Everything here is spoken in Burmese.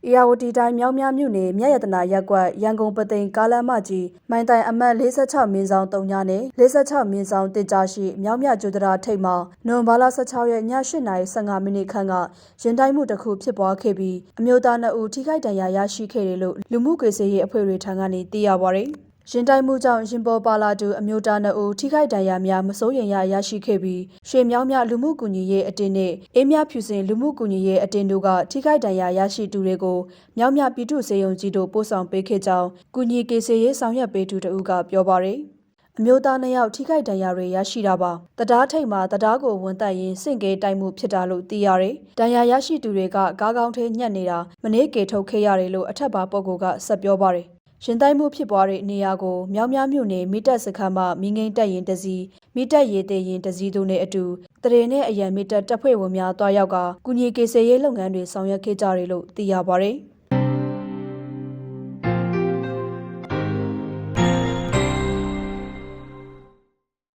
။တရားဝတီတိုင်းမြောင်းမြမြို့နယ်မြရတနာရက်ကွက်ရန်ကုန်ပသိမ်ကားလမ်းမကြီးမိုင်းတိုင်အမှတ်46မြင်းဆောင်3ညနဲ့46မြင်းဆောင်တစ်ကြားရှိမြောင်းမြကျူတရာထိပ်မှာနိုဝင်ဘာလ16ရက်ည8:15မိနစ်ခန့်ကရင်တိုင်းမှုတစ်ခုဖြစ်ပွားခဲ့ပြီးအမျိုးသား2ဦးထိခိုက်ဒဏ်ရာရရှိခဲ့တယ်လို့လူမှုကွေးစေရေးအဖွဲ့တွေထံကနေသိရပါဗျ။ ရင်တိုင်မှုကြောင့်ရင်ပေါ်ပါလာသူအမျိုးသားနှုတ်ထိခိုက်ဒဏ်ရာများမစိုးရိမ်ရရရှိခဲ့ပြီးရွှေမြောင်းမြလူမှုကူညီရေးအတင်းနဲ့အေးမြဖြူစင်လူမှုကူညီရေးအတင်းတို့ကထိခိုက်ဒဏ်ရာရရှိသူတွေကိုမြောင်းမြပြည်သူ့စေယုံကြီးတို့ပို့ဆောင်ပေးခဲ့ကြောင်းကူညီကေစေရေးဆောင်ရွက်ပေးသူတို့ကပြောပါရယ်အမျိုးသားနှစ်ယောက်ထိခိုက်ဒဏ်ရာတွေရရှိတာပါ။တရားထိတ်မှာတရားကိုဝန်တက်ရင်စင့်ကဲတိုက်မှုဖြစ်တာလို့သိရတယ်။ဒဏ်ရာရရှိသူတွေကကားကောင်းထဲညှက်နေတာမနေ့ကေထုတ်ခဲ့ရတယ်လို့အထက်ပါပုဂ္ဂိုလ်ကဆက်ပြောပါရယ်။ ရင်တိုက်မှုဖြစ်ပွားတဲ့နေရာကိုမြောင်းမြမြို့နယ်မိတက်စခန်းမှမိငိမ့်တက်ရင်တစီမိတက်ရေးတဲ့ရင်တစီတို့နဲ့အတူတရေနဲ့အရန်မိတက်တပ်ဖွဲ့ဝင်များတွားရောက်ကကုညီကေစေရေးလုပ်ငန်းတွေဆောင်ရွက်ခဲ့ကြတယ်လို့သိရပါဗျ။